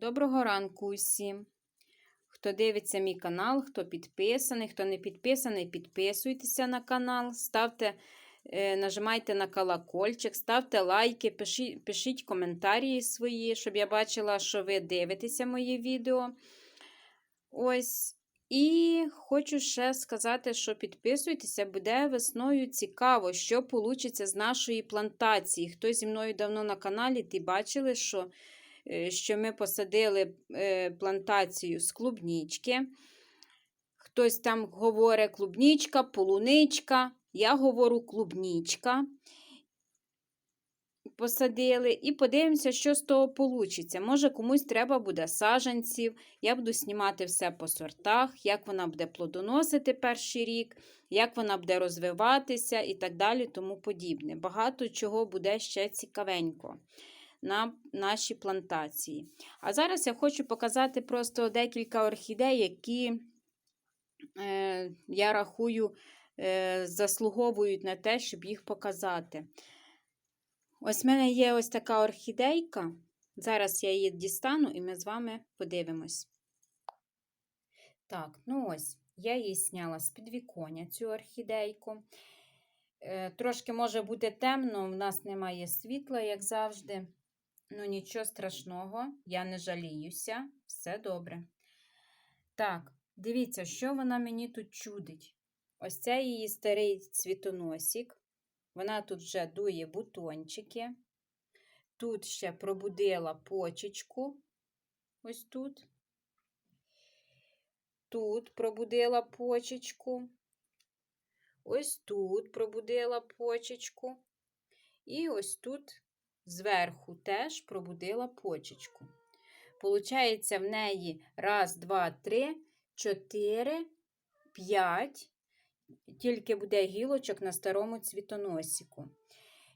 Доброго ранку усім. Хто дивиться мій канал, хто підписаний, хто не підписаний, підписуйтеся на канал, ставте, е, нажимайте на колокольчик, ставте лайки, пишіть, пишіть коментарі свої, щоб я бачила, що ви дивитеся мої відео. Ось. І хочу ще сказати, що підписуйтеся, буде весною цікаво, що вийде з нашої плантації. Хто зі мною давно на каналі, ти бачили, що що ми посадили е, плантацію з клубнічки. Хтось там говорить клубнічка, полуничка. Я говорю клубнічка. Посадили і подивимося, що з того вийде. Може, комусь треба буде саджанців. Я буду знімати все по сортах, як вона буде плодоносити перший рік, як вона буде розвиватися і так далі, тому подібне. Багато чого буде ще цікавенько на нашій плантації. А зараз я хочу показати просто декілька орхідей, які е, я рахую е, заслуговують на те, щоб їх показати. Ось в мене є ось така орхідейка. Зараз я її дістану і ми з вами подивимось. Так, ну ось, я її зняла з підвіконня, цю орхідейку. Е, Трошки може бути темно, в нас немає світла, як завжди. Ну, нічого страшного, я не жаліюся, все добре. Так, дивіться, що вона мені тут чудить. Ось це її старий цвітоносик. Вона тут вже дує бутончики. Тут ще пробудила почечку. Ось тут. Тут пробудила почечку. Ось тут пробудила почечку. І ось тут зверху теж пробудила почечку. Получається, в неї раз, два, три, чотири, п'ять. Тільки буде гілочок на старому цвітоносику.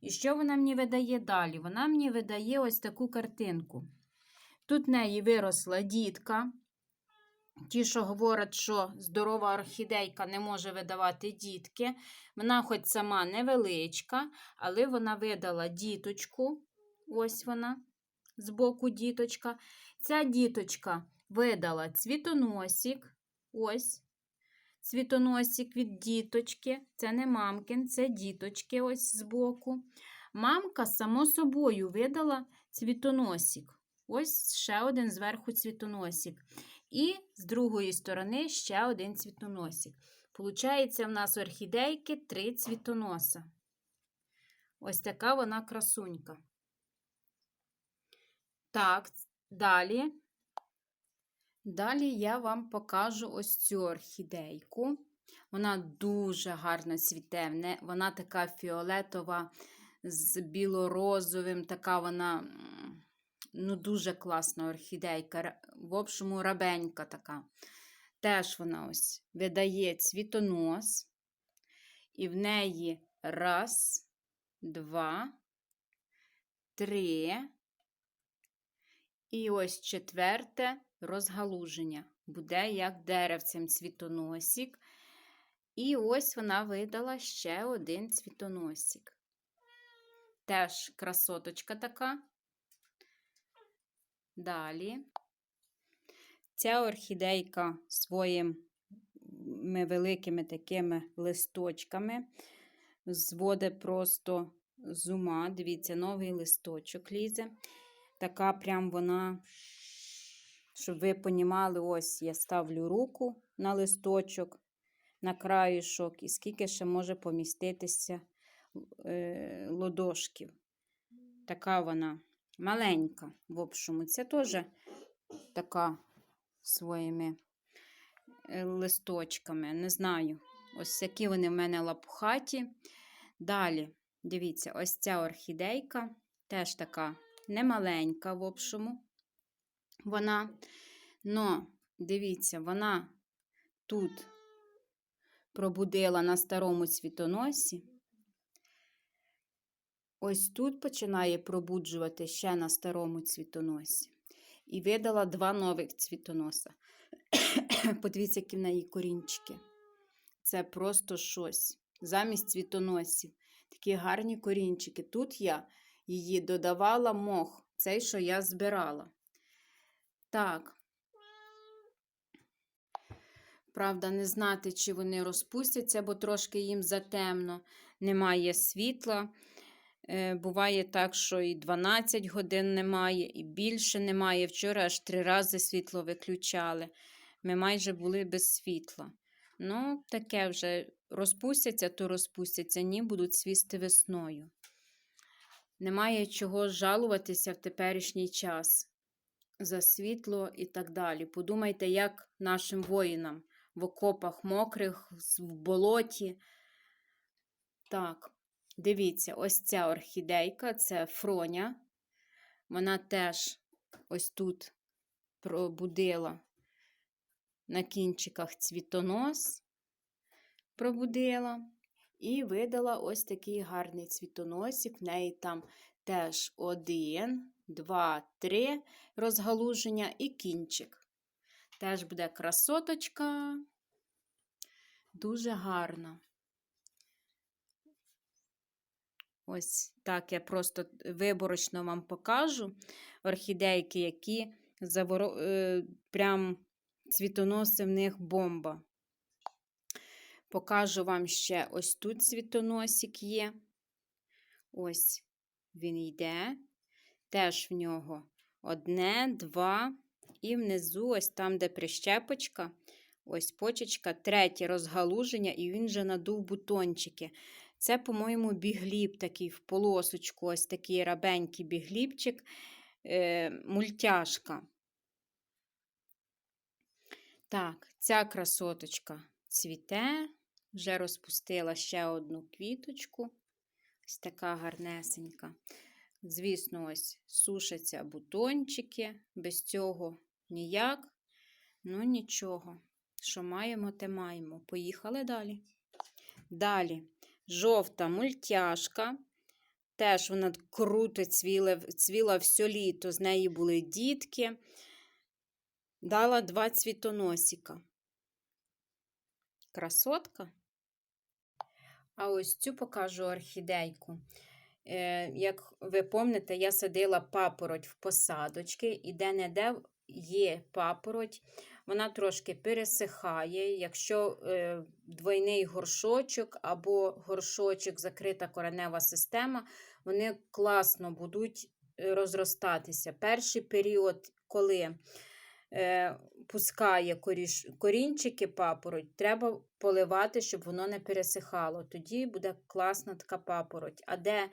І що вона мені видає далі? Вона мені видає ось таку картинку. Тут в неї виросла дітка. Ті, що говорять, що здорова орхідейка не може видавати дітки. Вона, хоч сама невеличка, але вона видала діточку. Ось вона, збоку діточка. Ця діточка видала цвітоносик. Ось цвітоносик від діточки. Це не мамкин, це діточки ось збоку. Мамка, само собою, видала цвітоносик. Ось ще один зверху цвітоносик. І з другої сторони ще один цвітоносик. Получається, в нас орхідейки три цвітоноса. Ось така вона красунька. Так, далі. Далі я вам покажу ось цю орхідейку. Вона дуже гарно цвіте. Вона така фіолетова з білорозовим, така вона ну, дуже класна орхідейка. В общому, рабенька така. Теж вона ось видає цвітонос. І в неї раз, два, три. І ось четверте розгалуження. Буде як деревцем цвітоносик. І ось вона видала ще один цвітоносик. Теж красоточка така. Далі. Ця орхідейка своїми великими такими листочками зводить просто з ума. Дивіться, новий листочок лізе. Така прям вона, щоб ви понімали, ось я ставлю руку на листочок, на краюшок, і скільки ще може поміститися е, лодошків. Така вона маленька, в общому. Це теж така своїми е, листочками. Не знаю. Ось які вони в мене лапухаті. Далі, дивіться, ось ця орхідейка теж така немаленька, в общому. Вона, но, дивіться, вона тут пробудила на старому цвітоносі. Ось тут починає пробуджувати ще на старому цвітоносі. І видала два нових цвітоноса. Подивіться, які в неї корінчики. Це просто щось. Замість цвітоносів. Такі гарні корінчики. Тут я її додавала мох, цей, що я збирала. Так. Правда, не знати, чи вони розпустяться, бо трошки їм затемно, немає світла. Е, Буває так, що і 12 годин немає, і більше немає. Вчора аж три рази світло виключали. Ми майже були без світла. Ну, таке вже розпустяться, то розпустяться, ні, будуть свісти весною. Немає чого жалуватися в теперішній час за світло і так далі. Подумайте, як нашим воїнам в окопах мокрих, в болоті. Так, дивіться, ось ця орхідейка це фроня. Вона теж ось тут пробудила на кінчиках цвітонос, пробудила і видала ось такий гарний цвітоносик. В неї там теж один, два, три розгалуження і кінчик. Теж буде красоточка. Дуже гарна. Ось так я просто виборочно вам покажу орхідейки, які заворо... е, прям цвітоноси в них бомба. Покажу вам ще ось тут цвітоносик є. Ось він йде. Теж в нього одне, два, і внизу, ось там, де прищепочка, ось почечка, третє розгалуження, і він вже надув бутончики. Це, по-моєму, бігліб такий в полосочку, ось такий рабенький біглібчик, е, мультяшка. Так, ця красоточка цвіте, вже розпустила ще одну квіточку. Ось така гарнесенька. Звісно, ось сушаться бутончики, без цього ніяк. Ну, нічого. Що маємо, те маємо. Поїхали далі. Далі жовта мультяшка. Теж вона круто цвіла, цвіла все літо. З неї були дітки. Дала два цвітоносика. Красотка. А ось цю покажу орхідейку. Е, Як ви пам'ятаєте, я садила папороть в посадочки, і де-не-де є папороть, вона трошки пересихає. Якщо е, двойний горшочок або горшочок, закрита коренева система, вони класно будуть е, розростатися. Перший період, коли е, пускає коріш, корінчики папороть, треба поливати, щоб воно не пересихало. Тоді буде класна така папороть. А де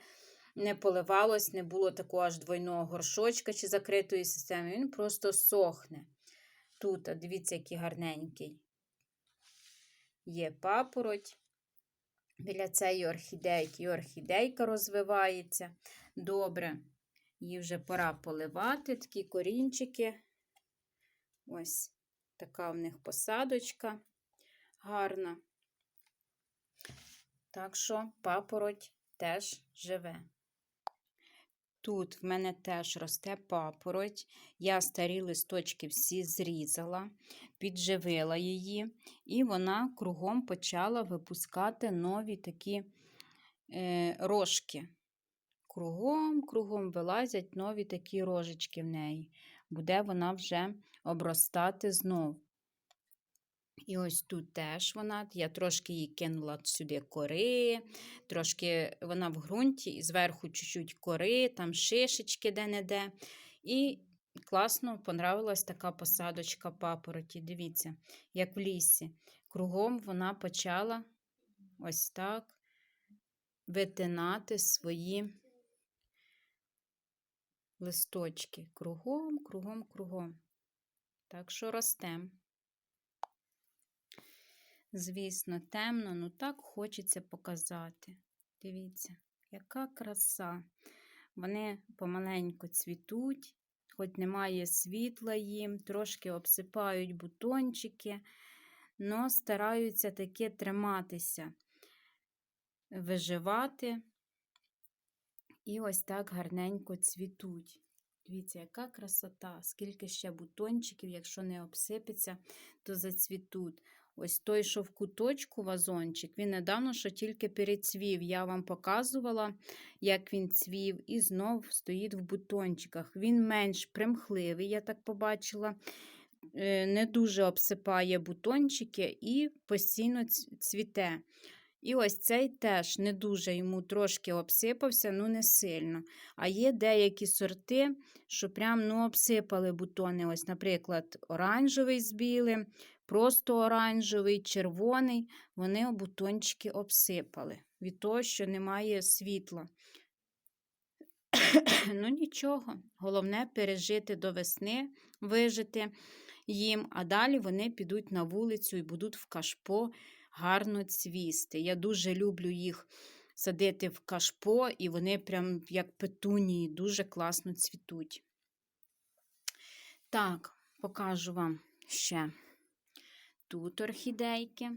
не поливалось, не було такого аж двойного горшочка чи закритої системи, він просто сохне. Тут, дивіться, який гарненький. Є папороть. Біля цієї орхідейки і орхідейка розвивається. Добре, її вже пора поливати, такі корінчики. Ось така в них посадочка гарна. Так що папороть теж живе. Тут в мене теж росте папороть. Я старі листочки всі зрізала, підживила її, і вона кругом почала випускати нові такі е, рожки. Кругом, кругом вилазять нові такі рожечки в неї. Буде вона вже обростати знов. І ось тут теж вона, я трошки її кинула сюди кори, трошки вона в ґрунті, і зверху чуть-чуть кори, там шишечки де-не-де. І класно понравилась така посадочка папороті. Дивіться, як в лісі. Кругом вона почала ось так витинати свої листочки. Кругом, кругом, кругом. Так що ростем. Звісно, темно, ну так хочеться показати. Дивіться, яка краса. Вони помаленьку цвітуть, хоч немає світла їм, трошки обсипають бутончики, але стараються таки триматися, виживати. І ось так гарненько цвітуть. Дивіться, яка красота, скільки ще бутончиків, якщо не обсипеться, то зацвітуть. Ось той, що в куточку вазончик, він недавно що тільки перецвів. Я вам показувала, як він цвів, і знов стоїть в бутончиках. Він менш примхливий, я так побачила. е, Не дуже обсипає бутончики і постійно цвіте. І ось цей теж не дуже йому трошки обсипався, ну не сильно. А є деякі сорти, що прям ну, обсипали бутони. Ось, наприклад, оранжевий з білим, просто оранжевий, червоний. Вони бутончики обсипали від того, що немає світла. ну нічого, головне пережити до весни, вижити їм, а далі вони підуть на вулицю і будуть в кашпо гарно цвісти. Я дуже люблю їх садити в кашпо, і вони прям як петунії, дуже класно цвітуть. Так, покажу вам ще тут орхідейки.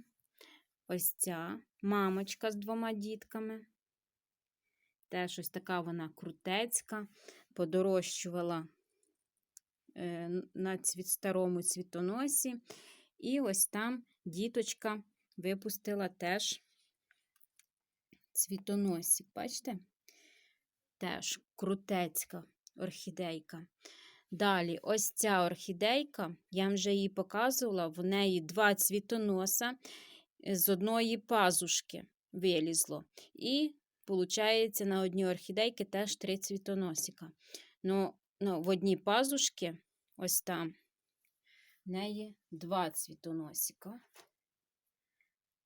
Ось ця мамочка з двома дітками. Теж ось така вона крутецька, подорожчувала е, на старому цвітоносі. І ось там діточка випустила теж цвітоносик. Бачите? Теж крутецька орхідейка. Далі, ось ця орхідейка, я вже її показувала, в неї два цвітоноса з одної пазушки вилізло. І, виходить, на одній орхідейці теж три цвітоносика. Ну, ну, в одній пазушці, ось там, в неї два цвітоносика.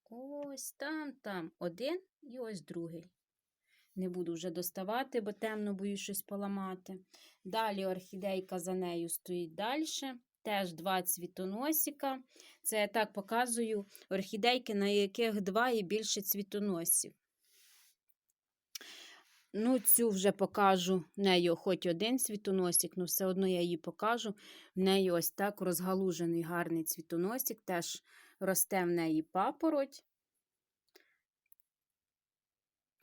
Ось там, там один і ось другий. Не буду вже доставати, бо темно боюсь щось поламати. Далі орхідейка за нею стоїть далі. Теж два цвітоносика. Це я так показую орхідейки, на яких два і більше цвітоносів. Ну, цю вже покажу в неї хоч один цвітоносик, але все одно я її покажу. В неї ось так розгалужений гарний цвітоносик, теж росте в неї папороть.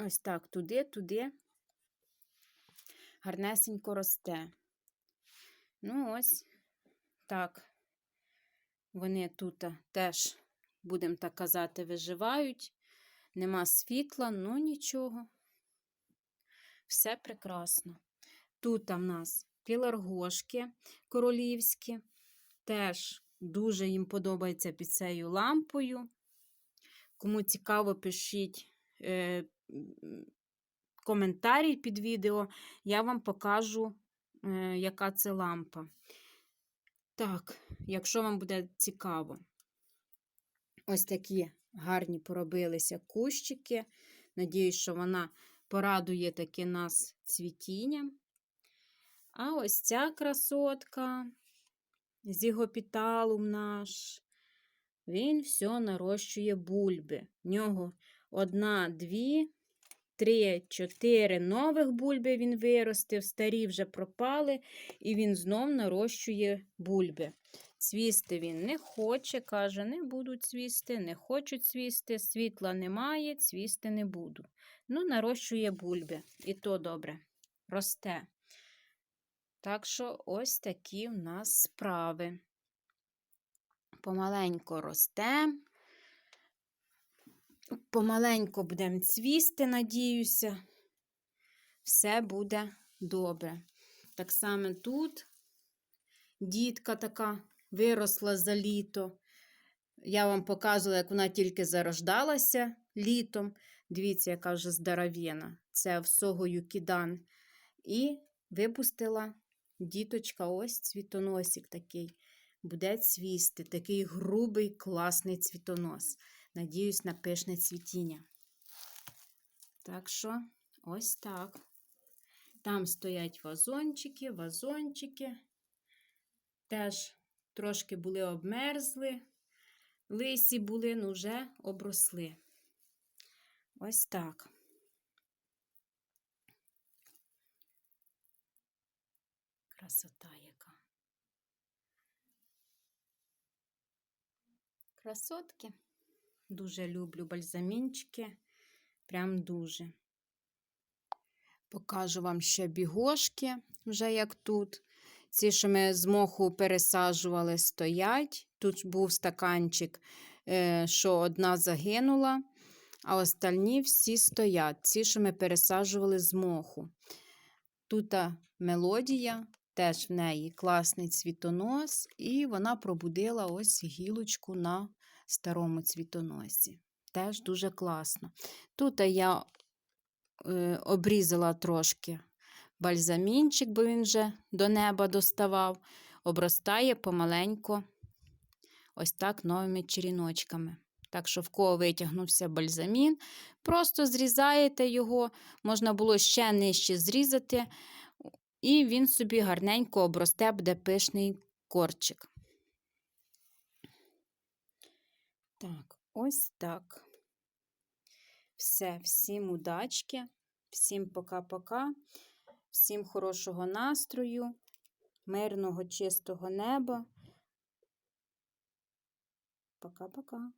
Ось так, туди, туди. Гарнесенько росте. Ну, ось так. Вони тут теж, будемо так казати, виживають. Нема світла, ну нічого. Все прекрасно. Тут в нас піларгошки королівські. Теж дуже їм подобається під цією лампою. Кому цікаво, пишіть е, коментарі під відео, я вам покажу, е, яка це лампа. Так, якщо вам буде цікаво, ось такі гарні поробилися кущики. Надіюсь, що вона порадує таки нас цвітінням. А ось ця красотка, зігопіталум наш, він все нарощує бульби. В нього одна, дві, три, чотири нових бульби він виростив, старі вже пропали, і він знов нарощує бульби. Цвісти він не хоче, каже, не буду цвісти, не хочу цвісти, світла немає, цвісти не буду. Ну, нарощує бульби, і то добре, росте. Так що ось такі в нас справи. Помаленько росте. Помаленько будемо цвісти, надіюся. Все буде добре. Так само тут дітка така виросла за літо. Я вам показувала, як вона тільки зарождалася літом. Дивіться, яка вже здоров'яна. Це всогою кидан. І випустила діточка, ось цвітоносик такий. Буде цвісти. Такий грубий, класний цвітонос. Надіюсь, на пишне цвітіння. Так що, ось так. Там стоять вазончики, вазончики. Теж трошки були обмерзли, лисі були, ну вже обросли. Ось так. Красота яка. Красотки. Дуже люблю бальзамінчики. Прям дуже. Покажу вам ще бігошки, вже як тут. Ці, що ми з моху пересаджували, стоять. Тут був стаканчик е, що одна загинула, а остальні всі стоять. Ці, що ми пересаджували з моху. Тут мелодія, теж в неї класний цвітонос, і вона пробудила ось гілочку на старому цвітоносі. Теж дуже класно. Тут я е, обрізала трошки бальзамінчик, бо він вже до неба доставав, обростає помаленько ось так новими черіночками. Так що, в кого витягнувся бальзамін, просто зрізаєте його, можна було ще нижче зрізати, і він собі гарненько обросте, буде пишний корчик. Так, ось так. Все, всім удачки, всім пока-пока, всім хорошого настрою, мирного, чистого неба. Пока-пока.